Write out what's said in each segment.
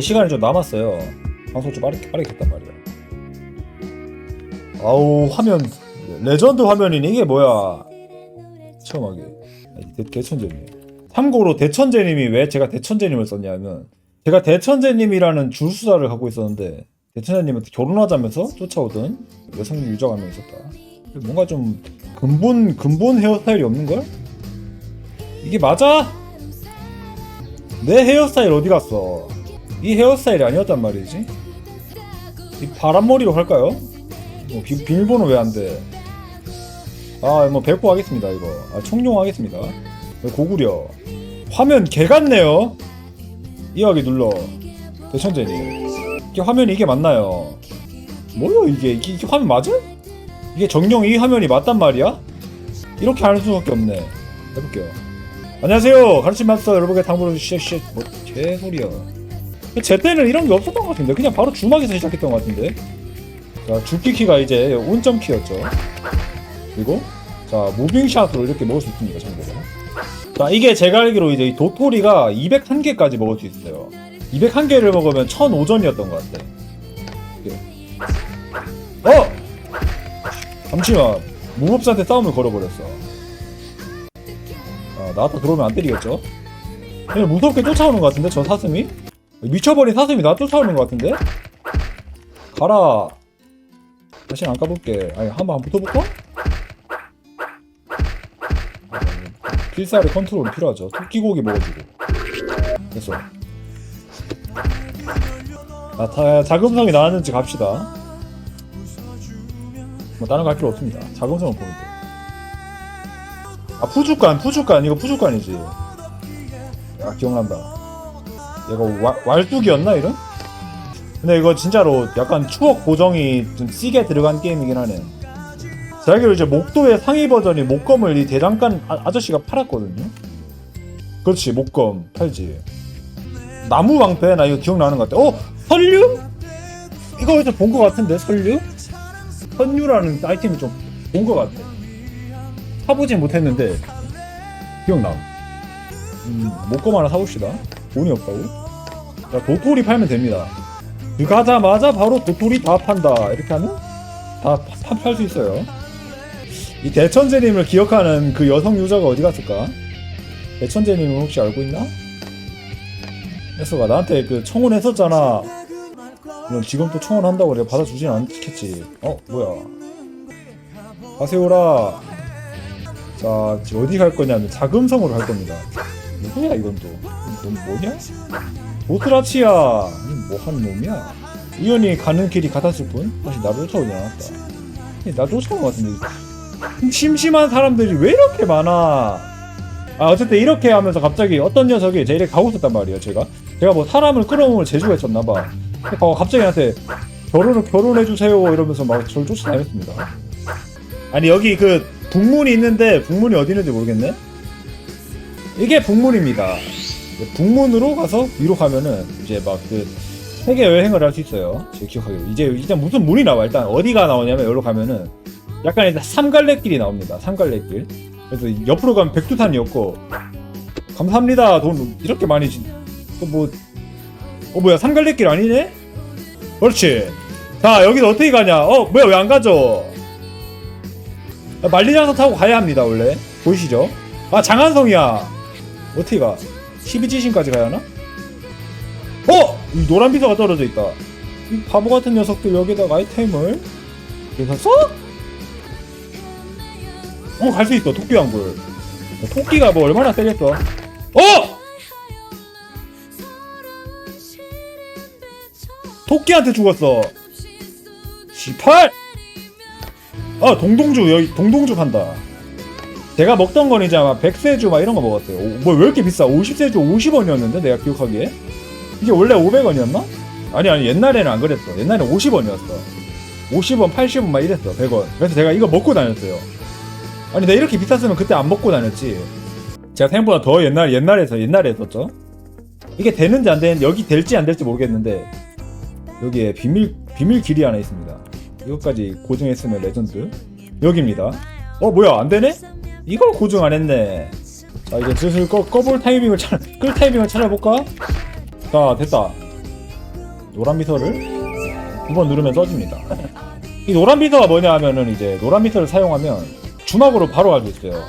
시간이 좀 남았어요. 방송 좀 빠르게 빠르게 했단 말이야. 아우 화면 레전드 화면이니 이게 뭐야? 처음 하게. 대, 대천재님. 참고로 대천재님이 왜 제가 대천재님을 썼냐면 제가 대천재님이라는 줄수사를 갖고 있었는데 대천재님한테 결혼하자면서 쫓아오던 여성 유저가 한명 있었다. 뭔가 좀 근본 근본 헤어스타일이 없는 걸? 이게 맞아? 내 헤어스타일 어디 갔어? 이 헤어스타일이 아니었단 말이지. 이 바람머리로 할까요? 뭐 비, 비밀번호 왜 안 돼? 아, 뭐 뵙고 하겠습니다 이거. 아, 총룡 하겠습니다. 고구려. 화면 개 같네요. 이해하기 눌러. 대천재님. 이게 화면이 이게 맞나요? 뭐요 이게? 이게, 이게 화면 맞아? 이게 정령 이 화면이 맞단 말이야? 이렇게 할 수밖에 없네. 해볼게요. 안녕하세요. 가르침 마스터 여러분께 당부를 쉐쉐 뭐 개소리야. 제 때는 이런 게 없었던 것 같은데 그냥 바로 주막에서 시작했던 것 같은데. 자 죽기키가 이제 온점 키였죠. 그리고 자 무빙샷으로 이렇게 먹을 수 있습니다. 참고로. 자 이게 제가 알기로 이제 이 도토리가 201개까지 먹을 수 있어요. 201개를 먹으면 1005전이었던 것 같아. 어! 잠시만 무법자한테 싸움을 걸어버렸어. 아, 나왔다 들어오면 안 때리겠죠? 무섭게 쫓아오는 것 같은데 저 사슴이? 미쳐버린 사슴이 나 쫓아오는 것 같은데? 가라. 다시 안 까볼게. 아니 한번 붙어볼까? 필살의 컨트롤이 필요하죠. 토끼고기 먹어주고. 됐어. 아, 다, 자금성이 나왔는지 갑시다. 뭐 다른 거 할 필요 없습니다. 자금성을 보면 돼. 아 푸주간 푸주간. 이거 푸주간이지. 아 기억난다 얘가 와, 왈뚝이었나 이런? 근데 이거 진짜로 약간 추억 고정이 좀 세게 들어간 게임이긴 하네 제가 알기로 이제 목도의 상위 버전이 목검을 이 대장간 아, 아저씨가 팔았거든요 그렇지 목검 팔지 나무 방패 나 이거 기억나는 것 같아 어? 설류? 이거 어디서 본것 같은데 설류? 선유라는 아이템이 좀 본 것 같아 사보진 못했는데 기억나. 음, 목검 하나 사봅시다. 돈이 없다고? 자, 도토리 팔면 됩니다. 들어가자마자 바로 도토리 다 판다. 이렇게 하면 다팔수 있어요. 이 대천재님을 기억하는 그 여성 유저가 어디 갔을까? 대천재님은 혹시 알고 있나? 혜서가 나한테 그 청혼했었잖아. 이런 지금 또 청혼한다고 내가 받아주진 않겠지. 어, 뭐야. 가세요라. 자, 어디 갈 거냐면 자금성으로 갈 겁니다. 누구야 이건 또? 이건 뭐냐? 도트라치야. 뭐 하는 놈이야? 우연히 가는 길이 같았을 뿐 다시 나를 쫓아오지 않았다. 나 쫓아온 것 같은데 심심한 사람들이 왜 이렇게 많아? 아 어쨌든 이렇게 하면서 갑자기 어떤 녀석이 제 이렇게 가고 있었단 말이에요. 제가 제가 뭐 사람을 끌어모을 재주가 있었나 봐. 어, 갑자기 나한테 결혼을 결혼해 주세요 이러면서 막 저를 쫓아다녔습니다. 아니 여기 그 북문이 있는데 북문이 어디 있는지 모르겠네. 이게 북문입니다. 북문으로 가서 위로 가면은 이제 막 그 세계 여행을 할 수 있어요. 제 기억하기로 이제 일단 무슨 문이 나와 일단 어디가 나오냐면 여기로 가면은 약간 일단 삼갈래길이 나옵니다. 삼갈래길. 그래서 옆으로 가면 백두산이었고 감사합니다. 돈 이렇게 많이 진. 뭐, 어 뭐야 삼갈래길 아니네? 그렇지. 자 여기서 어떻게 가냐? 어 뭐야 왜 안 가죠? 만리장성 타고 가야 합니다 원래 보이시죠? 아 장안성이야 어떻게 가? 12지신까지 가야 하나? 어! 이 노란 비서가 떨어져 있다 이 바보 같은 녀석들 여기다가 아이템을 써? 어갈 수 있어 토끼왕굴 토끼가 뭐 얼마나 세겠어 어! 토끼한테 죽었어 18! 아 동동주 여기 동동주 판다. 제가 먹던 건 이제 아마 백세주 막 이런 거 먹었어요. 뭐 왜 이렇게 비싸? 50세주 50원이었는데 내가 기억하기에 이게 원래 500원이었나? 아니 아니 옛날에는 안 그랬어. 옛날에는 50원이었어. 50원, 80원 막 이랬어. 100원. 그래서 제가 이거 먹고 다녔어요. 아니 내가 이렇게 비쌌으면 그때 안 먹고 다녔지. 제가 생각보다 더 옛날 옛날에서 옛날에 했었죠. 이게 되는지 안 되는지 여기 될지 안 될지 모르겠는데 여기에 비밀 비밀 길이 하나 있습니다. 이것까지 고정했으면 레전드 여기입니다 어 뭐야 안 되네? 이걸 고정 안했네 자 이제 슬슬 꺼, 꺼볼 타이밍을 찾아 끌 타이밍을 찾아볼까? 자 됐다 노란 비서를 두 번 누르면 써집니다. 이 노란 비서가 뭐냐 하면은 이제 노란 비서를 사용하면 주막으로 바로 갈수 있어요.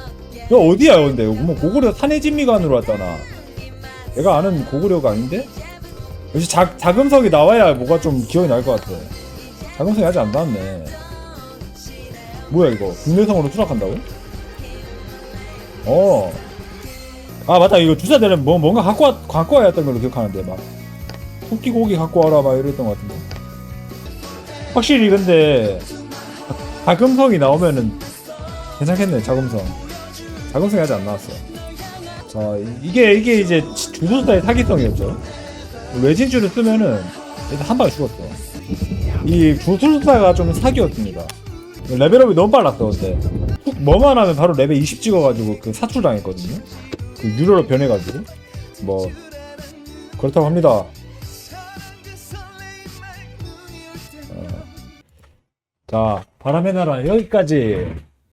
이거 어디야 근데? 뭐 고구려 산해진미관으로 왔잖아. 내가 아는 고구려가 아닌데? 역시 자, 자금석이 나와야 뭐가 좀 기억이 날 것 같아. 자금석이 아직 안 나왔네. 뭐야 이거? 국내성으로 추락한다고? 어. 아 맞다 이거 주사대는 뭐 뭔가 갖고 와, 갖고 와야 했던 걸로 기억하는데 막 토끼 고기 갖고 와라 막 이랬던 것 같은데. 확실히 근데 자금성이 나오면은 괜찮겠네 자금성. 자금성이 아직 안 나왔어. 자 이게 이게 이제 주도자의 사기성이었죠. 외진주를 쓰면은 일단 한 방에 죽었어. 이 주술사가 좀 사기였습니다. 레벨업이 너무 빨랐어 근데 훅 뭐만 하면 바로 레벨 20 찍어가지고 그 사출 당했거든요. 그 유료로 변해가지고 뭐 그렇다고 합니다. 어. 자 바람의 나라 여기까지